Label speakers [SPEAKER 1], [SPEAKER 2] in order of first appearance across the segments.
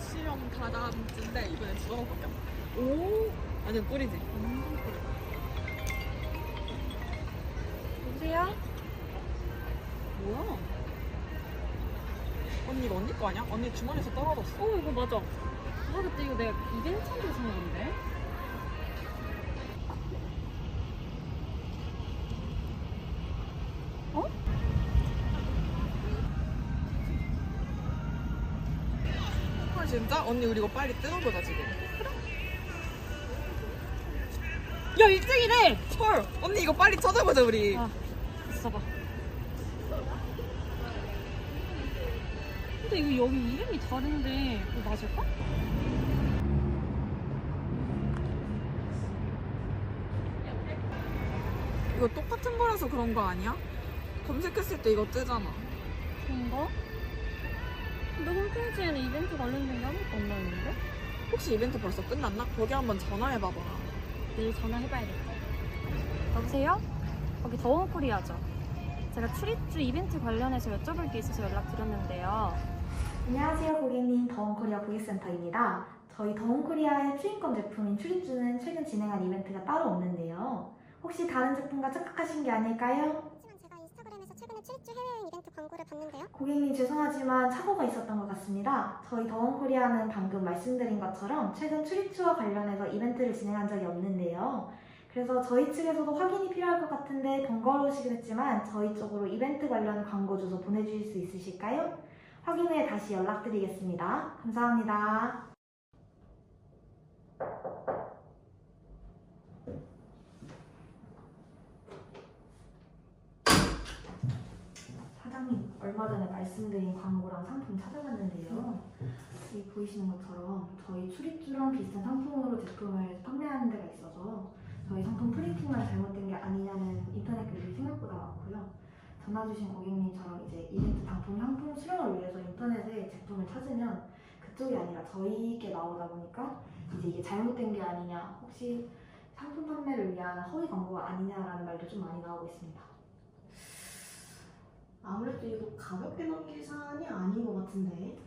[SPEAKER 1] 실험 다다음주인데 이번엔 두 번밖에 안 돼. 오 완전 꿀이지.
[SPEAKER 2] 여보세요?
[SPEAKER 1] 뭐야? 언니 이거 언니 거 아니야? 언니 주머니에서 떨어졌어.
[SPEAKER 2] 어 이거 맞아. 아 그때 이거 내가 이벤트한테 산 건데.
[SPEAKER 1] 진짜? 언니 우리 이거 빨리 뜯어보자 지금.
[SPEAKER 2] 야 1등이래.
[SPEAKER 1] 헐 언니 이거 빨리 찾아보자 우리.
[SPEAKER 2] 아 있어봐. 근데 이거 여기 이름이 다른데 그거 맞을까?
[SPEAKER 1] 이거 똑같은 거라서 그런 거 아니야? 검색했을 때 이거 뜨잖아.
[SPEAKER 2] 그런가? 근데 홈페이지에는 이벤트 관련된 게 아무것도 안 나있는데?
[SPEAKER 1] 혹시 이벤트 벌써 끝났나? 거기 한번 전화해봐봐.
[SPEAKER 2] 내일 전화해봐야겠다. 여보세요? 거기 더원 코리아죠? 제가 출입주 이벤트 관련해서 여쭤볼 게 있어서 연락드렸는데요.
[SPEAKER 3] 안녕하세요 고객님 더원코리아 고객센터입니다. 저희 더원코리아의 추인권 제품인 출입주는 최근 진행한 이벤트가 따로 없는데요. 혹시 다른 제품과 착각하신 게 아닐까요?
[SPEAKER 4] 출입주 해외여행 이벤트 광고를 봤는데요.
[SPEAKER 3] 고객님 죄송하지만 착오가 있었던 것 같습니다. 저희 더원코리아는 방금 말씀드린 것처럼 최근 출입주와 관련해서 이벤트를 진행한 적이 없는데요. 그래서 저희 측에서도 확인이 필요할 것 같은데 번거로우시겠지만 저희 쪽으로 이벤트 관련 광고 주소 보내주실 수 있으실까요? 확인 후에 다시 연락드리겠습니다. 감사합니다. 사장님, 얼마 전에 말씀드린 광고랑 상품 찾아봤는데요. 이 보이시는 것처럼 저희 출입주랑 비슷한 상품으로 제품을 판매하는 데가 있어서 저희 상품 프린팅만 잘못된 게 아니냐는 인터넷 글이 생각보다 많고요. 전화 주신 고객님처럼 이제 이벤트 상품 상품 수령을 위해서 인터넷에 제품을 찾으면 그쪽이 아니라 저희께 나오다 보니까 이제 이게 잘못된 게 아니냐 혹시 상품 판매를 위한 허위 광고가 아니냐라는 말도 좀 많이 나오고 있습니다.
[SPEAKER 5] 아무래도 이거 가볍게 넘길 사안이 아닌 것 같은데.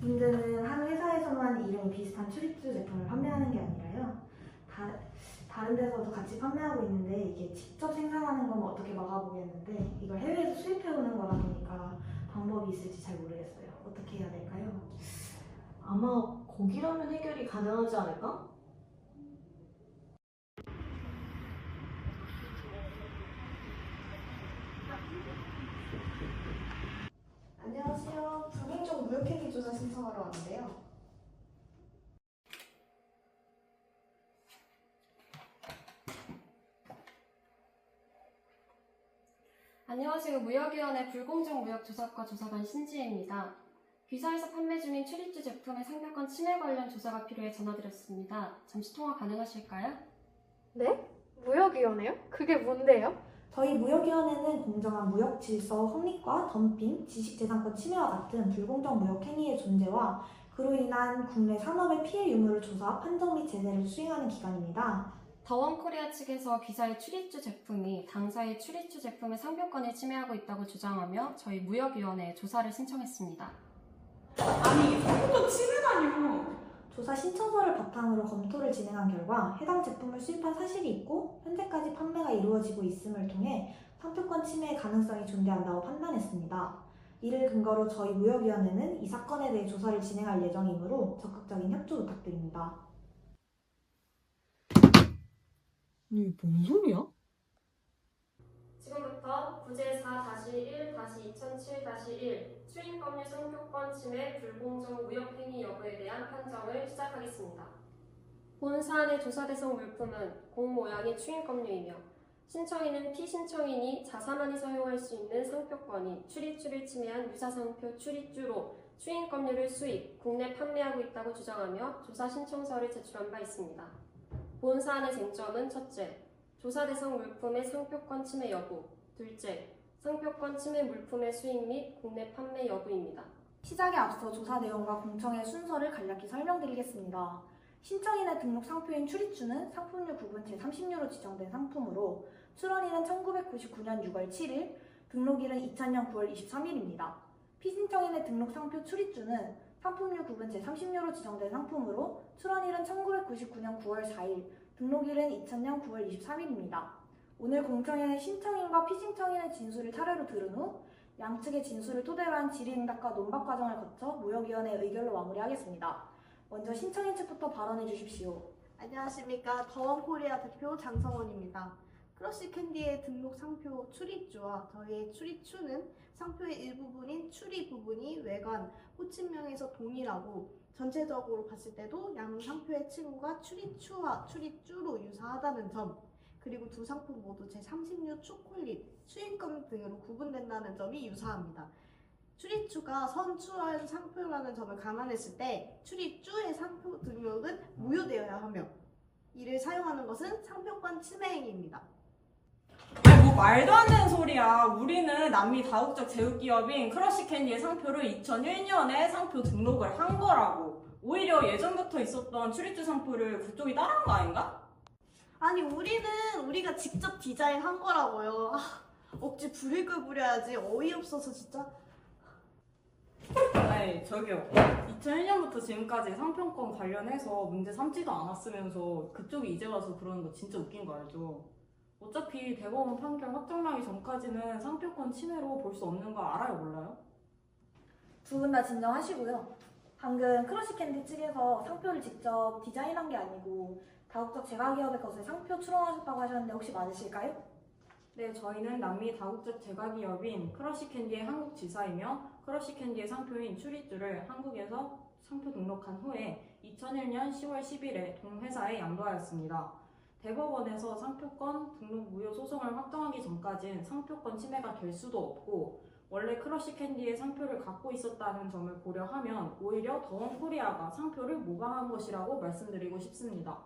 [SPEAKER 3] 문제는 한 회사에서만 이름이 비슷한 출입주 제품을 판매하는 게 아니라요. 다, 다른 데서도 같이 판매하고 있는데 이게 직접 생산하는 건 어떻게 막아보겠는데 이걸 해외에서 수입해오는 거다 보니까 방법이 있을지 잘 모르겠어요. 어떻게 해야 될까요?
[SPEAKER 5] 아마 거기라면 해결이 가능하지 않을까? 안녕하세요. 불공정 무역행위 조사 신청하러 왔는데요.
[SPEAKER 6] 안녕하세요. 무역위원회 불공정 무역 조사과 조사관 신지혜입니다. 귀사에서 판매 중인 출입주 제품의 상표권 침해 관련 조사가 필요해 전화드렸습니다. 잠시 통화 가능하실까요?
[SPEAKER 7] 네? 무역위원회요? 그게 뭔데요?
[SPEAKER 3] 저희 무역위원회는 공정한 무역 질서 확립과 덤핑, 지식재산권 침해와 같은 불공정 무역 행위의 존재와 그로 인한 국내 산업의 피해 유무를 조사, 판정 및 제재를 수행하는 기관입니다.
[SPEAKER 6] 더원 코리아 측에서 귀사의 출입주 제품이 당사의 출입주 제품의 상표권을 침해하고 있다고 주장하며 저희 무역위원회에 조사를 신청했습니다.
[SPEAKER 1] 아니 이게 상품권 침해라뇨.
[SPEAKER 3] 조사 신청서를 바탕으로 검토를 진행한 결과 해당 제품을 수입한 사실이 있고 현재까지 판매가 이루어지고 있음을 통해 상표권 침해의 가능성이 존재한다고 판단했습니다. 이를 근거로 저희 무역위원회는 이 사건에 대해 조사를 진행할 예정이므로 적극적인 협조 부탁드립니다.
[SPEAKER 1] 이게 뭔 소리야?
[SPEAKER 6] 지금부터 구제 4-1-2007-1 추인법률 상표권 침해 불공정 무역행위 여부에 대한 판정을 시작하겠습니다. 본 사안의 조사 대상 물품은 공 모양의 추인법률이며 신청인은 피신청인이 자사만이 사용할 수 있는 상표권이 출입주를 침해한 유사상표 출입주로 추인법률을 수입, 국내 판매하고 있다고 주장하며 조사 신청서를 제출한 바 있습니다. 본 사안의 쟁점은 첫째, 조사 대상 물품의 상표권 침해 여부, 둘째, 상표권 침해 물품의 수입 및 국내 판매 여부입니다.
[SPEAKER 3] 시작에 앞서 조사 내용과 공청의 순서를 간략히 설명드리겠습니다. 신청인의 등록 상표인 출입주는 상품류 구분 제30류로 지정된 상품으로 출원일은 1999년 6월 7일, 등록일은 2000년 9월 23일입니다. 피신청인의 등록 상표 출입주는
[SPEAKER 8] 상품류 구분 제30류로 지정된 상품으로 출원일은 1999년 9월 4일, 등록일은 2000년 9월 23일입니다. 오늘 공청회는 신청인과 피신청인의 진술을 차례로 들은 후 양측의 진술을 토대로 한 질의응답과 논박 과정을 거쳐 무역위원회 의결로 마무리하겠습니다. 먼저 신청인 측부터 발언해 주십시오.
[SPEAKER 9] 안녕하십니까. 더원코리아 대표 장성원입니다. 크러쉬 캔디의 등록 상표 출입주와 저희의 출입추는 상표의 일부분인 출입 부분이 외관, 호칭명에서 동일하고 전체적으로 봤을 때도 양 상표의 칭호가 출입추와 출입주로 유사하다는 점 그리고 두 상품 모두 제30류 초콜릿, 추인검 등으로 구분된다는 점이 유사합니다. 출입주가 선출한 상표라는 점을 감안했을 때 출입주의 상표 등록은 무효되어야 하며 이를 사용하는 것은 상표권 침해 행위입니다.
[SPEAKER 10] 아니 뭐 말도 안 되는 소리야. 우리는 남미 다국적 제휴기업인 크러쉬 캔디의 상표를 2001년에 상표 등록을 한 거라고. 오히려 예전부터 있었던 출입주 상표를 그쪽이 따라한 거 아닌가?
[SPEAKER 9] 아니 우리는 우리가 직접 디자인한 거라고요. 아, 억지 불이익을 부려야지 어이없어서 진짜.
[SPEAKER 10] 아니 저기요. 2001년부터 지금까지 상표권 관련해서 문제 삼지도 않았으면서 그쪽이 이제 와서 그러는 거 진짜 웃긴 거 알죠? 어차피 대법원 판결 확정나기 전까지는 상표권 침해로 볼 수 없는 거 알아요 몰라요?
[SPEAKER 8] 두 분 다 진정하시고요. 방금 크러쉬 캔디 측에서 상표를 직접 디자인한 게 아니고 다국적 제과기업의 것을 상표 출원하셨다고 하셨는데 혹시 맞으실까요?
[SPEAKER 10] 네, 저희는 남미 다국적 제과기업인 크러쉬 캔디의 한국 지사이며 크러쉬 캔디의 상표인 추리주를 한국에서 상표 등록한 후에 2001년 10월 10일에 동회사에 양도하였습니다. 대법원에서 상표권 등록 무효 소송을 확정하기 전까진 상표권 침해가 될 수도 없고 원래 크러쉬 캔디의 상표를 갖고 있었다는 점을 고려하면 오히려 더원 코리아가 상표를 모방한 것이라고 말씀드리고 싶습니다.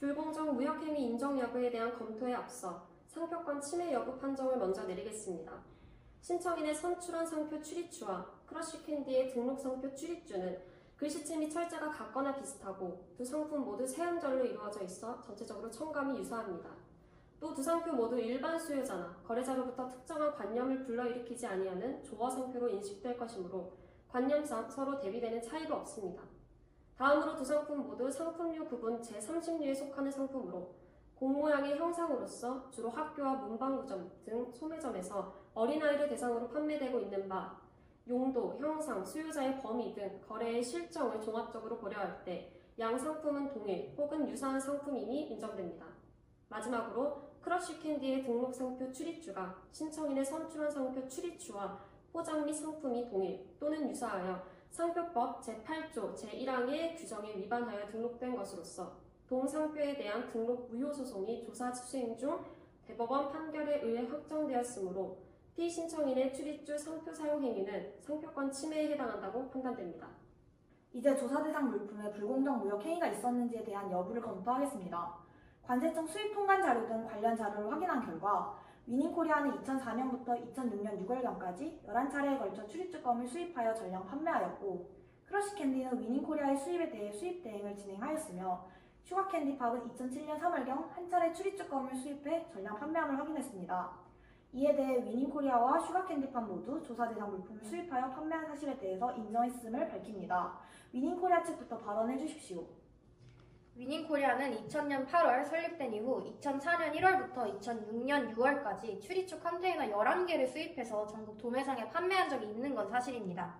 [SPEAKER 6] 불공정 무역행위 인정 여부에 대한 검토에 앞서 상표권 침해 여부 판정을 먼저 내리겠습니다. 신청인의 선출한 상표 출입주와 크러쉬 캔디의 등록 상표 출입주는 글씨체 및 철자가 같거나 비슷하고 두 상품 모두 세음절로 이루어져 있어 전체적으로 첨감이 유사합니다. 또 두 상표 모두 일반 수요자나 거래자로부터 특정한 관념을 불러일으키지 아니하는 조어 상표로 인식될 것이므로 관념상 서로 대비되는 차이도 없습니다. 다음으로 두 상품 모두 상품류 구분 제30류에 속하는 상품으로 공모양의 형상으로서 주로 학교와 문방구점 등 소매점에서 어린아이를 대상으로 판매되고 있는 바 용도, 형상, 수요자의 범위 등 거래의 실정을 종합적으로 고려할 때 양 상품은 동일 혹은 유사한 상품임이 인정됩니다. 마지막으로 크러쉬 캔디의 등록 상표 출입주가 신청인의 선출한 상표 출입주와 포장 및 상품이 동일 또는 유사하여 상표법 제8조 제1항의 규정에 위반하여 등록된 것으로서 동상표에 대한 등록 무효 소송이 조사 수행 중 대법원 판결에 의해 확정되었으므로 피신청인의 출입주 상표 사용 행위는 상표권 침해에 해당한다고 판단됩니다.
[SPEAKER 8] 이제 조사 대상 물품에 불공정 무역 행위가 있었는지에 대한 여부를 검토하겠습니다. 관세청 수입 통관 자료 등 관련 자료를 확인한 결과 위닝코리아는 2004년부터 2006년 6월경까지 11차례에 걸쳐 출입주권을 수입하여 전량 판매하였고 크러쉬 캔디는 위닝코리아의 수입에 대해 수입 대행을 진행하였으며 슈가캔디팝은 2007년 3월경 한 차례 출입주권을 수입해 전량 판매함을 확인했습니다. 이에 대해 위닝코리아와 슈가캔디팝 모두 조사 대상 물품을 수입하여 판매한 사실에 대해서 인정했음을 밝힙니다. 위닝코리아 측부터 발언해 주십시오.
[SPEAKER 7] 위닝코리아는 2000년 8월 설립된 이후 2004년 1월부터 2006년 6월까지 출입주 컨테이너 11개를 수입해서 전국 도매상에 판매한 적이 있는 건 사실입니다.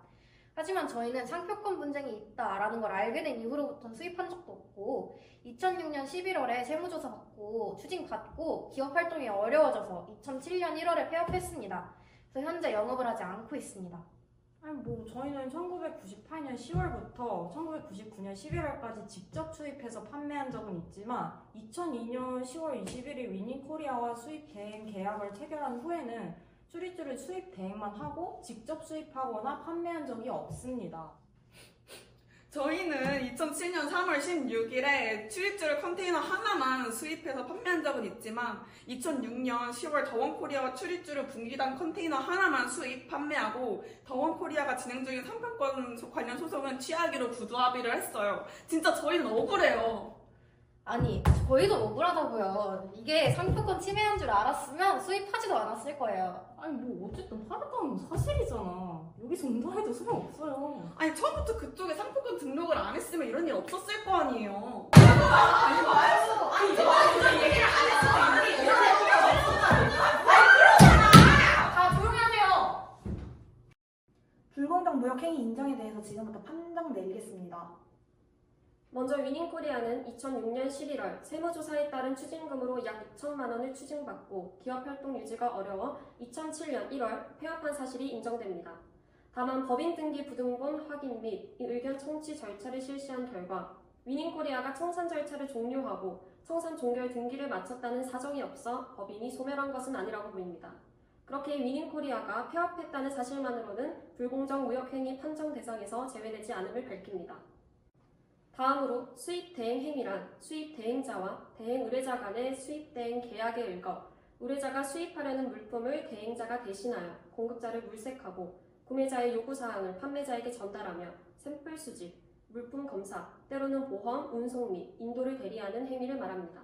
[SPEAKER 7] 하지만 저희는 상표권 분쟁이 있다라는 걸 알게 된 이후로부터는 수입한 적도 없고 2006년 11월에 세무조사 받고 추징 받고 기업 활동이 어려워져서 2007년 1월에 폐업했습니다. 그래서 현재 영업을 하지 않고 있습니다.
[SPEAKER 10] 아니 뭐 저희는 1998년 10월부터 1999년 11월까지 직접 수입해서 판매한 적은 있지만 2002년 10월 21일 위닝코리아와 수입 대행 계약을 체결한 후에는 수리주를 수입 대행만 하고 직접 수입하거나 판매한 적이 없습니다.
[SPEAKER 1] 저희는 2007년 3월 16일에 출입주를 컨테이너 하나만 수입해서 판매한 적은 있지만 2006년 10월 더원코리아와 출입주를 분기당 컨테이너 하나만 수입 판매하고 더원코리아가 진행 중인 상표권 관련 소송은 취하기로 구두 합의를 했어요. 진짜 저희는 억울해요.
[SPEAKER 7] 아니, 저희도 억울하다고요. 이게 상표권 침해한 줄 알았으면 수입하지도 않았을 거예요.
[SPEAKER 10] 아니 뭐 어쨌든 팔았다는 건 사실이잖아. 여기서 운동해도 소용없어요.
[SPEAKER 1] 아니 처음부터 그쪽에 상품권 등록을 안 했으면 이런 일 없었을 거 아니에요.
[SPEAKER 7] 다 조용히 하세요!
[SPEAKER 8] 불공정 무역 행위 인정에 대해서 지금부터 판정 내리겠습니다.
[SPEAKER 6] 먼저 위닝코리아는 2006년 11월 세무조사에 따른 추징금으로 약 2천만 원을 추징받고 기업 활동 유지가 어려워 2007년 1월 폐업한 사실이 인정됩니다. 다만 법인 등기 부등본 확인 및 의견 청취 절차를 실시한 결과 위닝코리아가 청산 절차를 종료하고 청산 종결 등기를 마쳤다는 사정이 없어 법인이 소멸한 것은 아니라고 보입니다. 그렇게 위닝코리아가 폐업했다는 사실만으로는 불공정 무역행위 판정 대상에서 제외되지 않음을 밝힙니다. 다음으로 수입 대행 행위란 수입 대행자와 대행 의뢰자 간의 수입 대행 계약에 의거 의뢰자가 수입하려는 물품을 대행자가 대신하여 공급자를 물색하고 구매자의 요구 사항을 판매자에게 전달하며 샘플 수집, 물품 검사, 때로는 보험, 운송 및 인도를 대리하는 행위를 말합니다.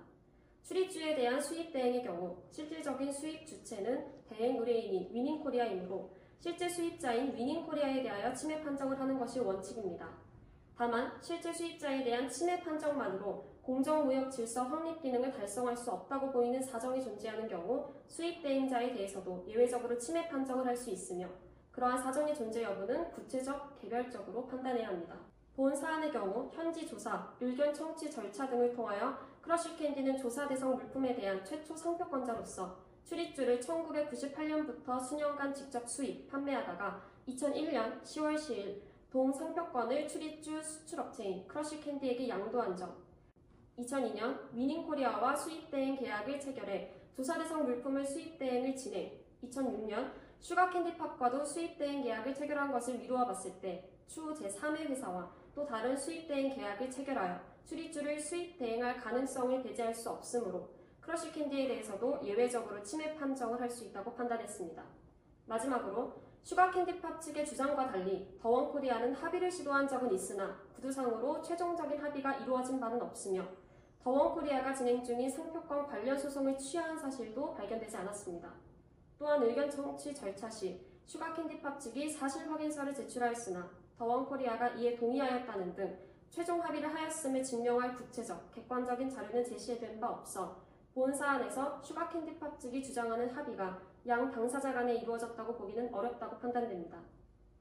[SPEAKER 6] 출입주에 대한 수입 대행의 경우 실질적인 수입 주체는 대행 의뢰인이 위닝코리아이므로 실제 수입자인 위닝코리아에 대하여 침해 판정을 하는 것이 원칙입니다. 다만 실제 수입자에 대한 침해 판정만으로 공정무역 질서 확립 기능을 달성할 수 없다고 보이는 사정이 존재하는 경우 수입 대행자에 대해서도 예외적으로 침해 판정을 할 수 있으며 그러한 사정의 존재 여부는 구체적, 개별적으로 판단해야 합니다. 본 사안의 경우 현지 조사, 의견 청취 절차 등을 통하여 크러쉬 캔디는 조사 대상 물품에 대한 최초 상표권자로서 출입주를 1998년부터 수년간 직접 수입, 판매하다가 2001년 10월 10일 동 상표권을 출입주 수출업체인 크러쉬 캔디에게 양도한 점. 2002년 위닝코리아와 수입대행 계약을 체결해 조사 대상 물품을 수입대행을 진행. 2006년 슈가캔디팝과도 수입대행 계약을 체결한 것을 미루어 봤을 때 추후 제3의 회사와 또 다른 수입대행 계약을 체결하여 출입주를 수입대행할 가능성을 배제할 수 없으므로 크러쉬 캔디에 대해서도 예외적으로 침해 판정을 할 수 있다고 판단했습니다. 마지막으로 슈가캔디팝 측의 주장과 달리 더원코리아는 합의를 시도한 적은 있으나 구두상으로 최종적인 합의가 이루어진 바는 없으며 더원코리아가 진행 중인 상표권 관련 소송을 취하한 사실도 발견되지 않았습니다. 또한 의견 청취 절차 시 슈가캔디팝 측이 사실 확인서를 제출하였으나 더원코리아가 이에 동의하였다는 등 최종 합의를 하였음을 증명할 구체적, 객관적인 자료는 제시된 바 없어 본 사안에서 슈가캔디팝 측이 주장하는 합의가 양 당사자 간에 이루어졌다고 보기는 어렵다고 판단됩니다.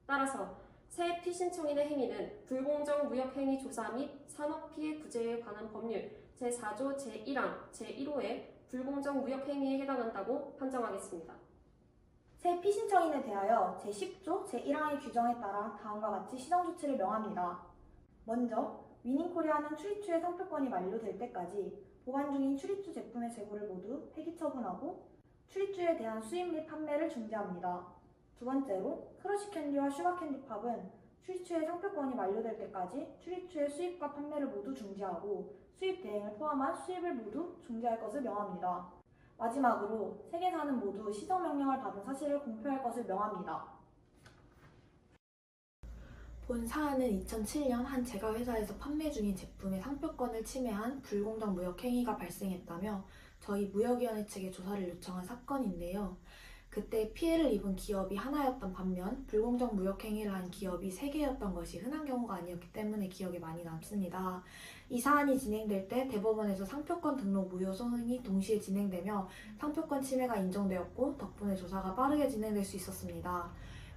[SPEAKER 6] 따라서 새 피신청인의 행위는 불공정 무역행위 조사 및 산업피해 구제에 관한 법률 제4조 제1항 제1호의 불공정 무역행위에 해당한다고 판정하겠습니다.
[SPEAKER 8] 새 피신청인에 대하여 제10조 제1항의 규정에 따라 다음과 같이 시정 조치를 명합니다. 먼저 위닝코리아는 출입주의 상표권이 만료될 때까지 보관 중인 출입주 제품의 재고를 모두 폐기 처분하고 출입주에 대한 수입 및 판매를 중지합니다. 두 번째로 크러쉬 캔디와 슈가 캔디 팝은 출입주의 상표권이 만료될 때까지 출입주의 수입과 판매를 모두 중지하고 수입 대행을 포함한 수입을 모두 중지할 것을 명합니다. 마지막으로 세 개사는 모두 시정 명령을 받은 사실을 공표할 것을 명합니다. 본 사안은 2007년 한 제과회사에서 판매 중인 제품의 상표권을 침해한 불공정 무역 행위가 발생했다며 저희 무역위원회 측에 조사를 요청한 사건인데요. 그때 피해를 입은 기업이 하나였던 반면 불공정 무역 행위를 한 기업이 세 개였던 것이 흔한 경우가 아니었기 때문에 기억에 많이 남습니다. 이 사안이 진행될 때 대법원에서 상표권 등록 무효 소송이 동시에 진행되며 상표권 침해가 인정되었고 덕분에 조사가 빠르게 진행될 수 있었습니다.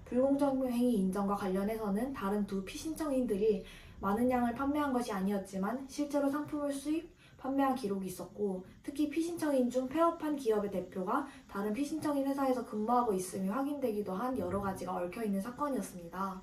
[SPEAKER 8] 불공정 행위 인정과 관련해서는 다른 두 피신청인들이 많은 양을 판매한 것이 아니었지만 실제로 상품을 수입, 판매한 기록이 있었고 특히 피신청인 중 폐업한 기업의 대표가 다른 피신청인 회사에서 근무하고 있음이 확인되기도 한 여러 가지가 얽혀 있는 사건이었습니다.